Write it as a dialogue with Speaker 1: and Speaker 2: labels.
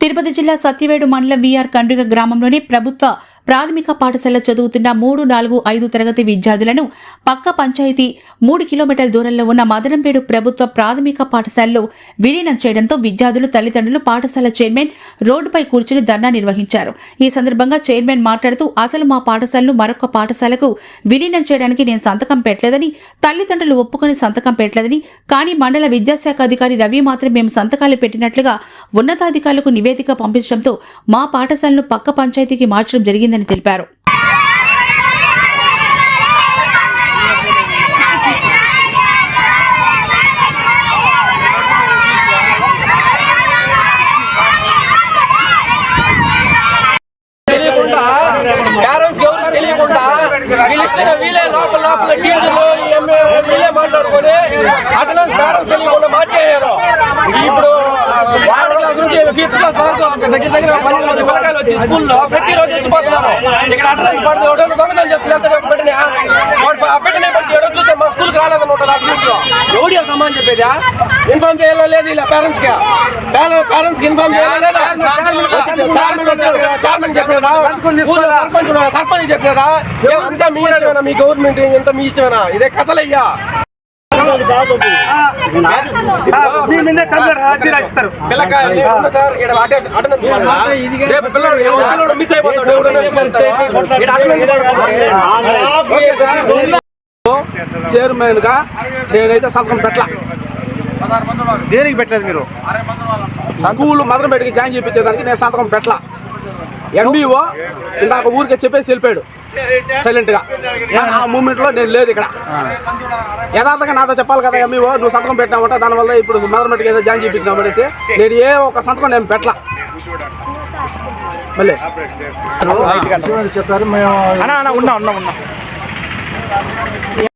Speaker 1: తిరుపతి జిల్లా సత్యవేడు మండలం వీఆర్ కండ్రిగ గ్రామంలోని ప్రభుత్వ ప్రాథమిక పాఠశాల చదువుతున్న మూడు నాలుగు ఐదు తరగతి విద్యార్థులను పక్క పంచాయతీ మూడు కిలోమీటర్ల దూరంలో ఉన్న మదనంపేడు ప్రభుత్వ ప్రాథమిక పాఠశాలలో విలీనం చేయడంతో విద్యార్థులు తల్లిదండ్రులు పాఠశాల చైర్మన్ రోడ్డుపై కూర్చుని ధర్నా నిర్వహించారు. ఈ సందర్భంగా చైర్మన్ మాట్లాడుతూ అసలు మా పాఠశాలను మరొక పాఠశాలకు విలీనం చేయడానికి నేను సంతకం పెట్టలేదని తల్లిదండ్రులు ఒప్పుకొని సంతకం పెట్టలేదని కానీ మండల విద్యాశాఖ అధికారి రవి మాత్రం మేము సంతకాలు పెట్టినట్లుగా ఉన్నతాధికారులకు నివేదిక పంపించడంతో మా పాఠశాలను పక్క పంచాయతీకి మార్చడం జరిగింది జరిగిందని తెలిపారు.
Speaker 2: తెలియకుండా పేరెంట్స్ తెలియకుండా లోపల లోపల టీచర్లు మాట్లాడుకొని అటెండెన్స్ పేరెంట్స్ తెలియకుండా మార్చేయారు. ఇప్పుడు ఫిఫ్త్ క్లాస్ వరకు దగ్గర దగ్గర పది మంది పిల్లకాయలు వచ్చి స్కూల్లో ప్రతిరోజు వచ్చిపోతున్నారు ఇక్కడ అటెండెన్స్ పడితే ఒకటి దొంగతనం చేసుకుని వాడు ఆ చూస్తే మా స్కూల్కి రాలేదని ఉంటారు అటెండెన్స్ ఎవడి సమాన్ చెప్పేదా ఇన్ఫార్మ్ చేయాలో లేదు ఇలా పేరెంట్స్కి? పేరెంట్స్కి ఇన్ఫార్మ్ చేయాలో లేదా? చైర్మన్ చెప్పారా సర్పంచ్ చెప్పారా ఏం అంతా మీ ఇష్టమేనా? మీ గవర్నమెంట్ ఇంత మీ ఇష్టమేనా? ఇదే కథలయ్యా.
Speaker 3: మీ మీదే కంప్లైంట్
Speaker 2: మిస్ అయిపోతాడు చైర్మన్గా నేనైతే సంతకం పెట్టలా.
Speaker 3: దేనికి పెట్టలేదు మీరు?
Speaker 2: స్కూల్ మదనపేటకి జాయిన్ చేయించేదానికి నేను సంతకం పెట్టలా. ఎంబీఓ ఇందాక ఊరికే చెప్పేసి వెళ్ళిపోయాడు. సైలెంట్గా ఆ మూమెంట్లో నేను లేదు ఇక్కడ యథార్థంగా నాతో చెప్పాలి కదా ఎంబీఓ నువ్వు సంతకం పెట్టినామంటే దానివల్ల ఇప్పుడు మదనపేటకి ఏదో జాయిన్ చేయించినాం అనేసి నేను ఏ ఒక సంతకం నేను పెట్టలా మళ్ళీ
Speaker 3: చెప్పారు మేము ఉన్నా ఉన్నా ఉన్నా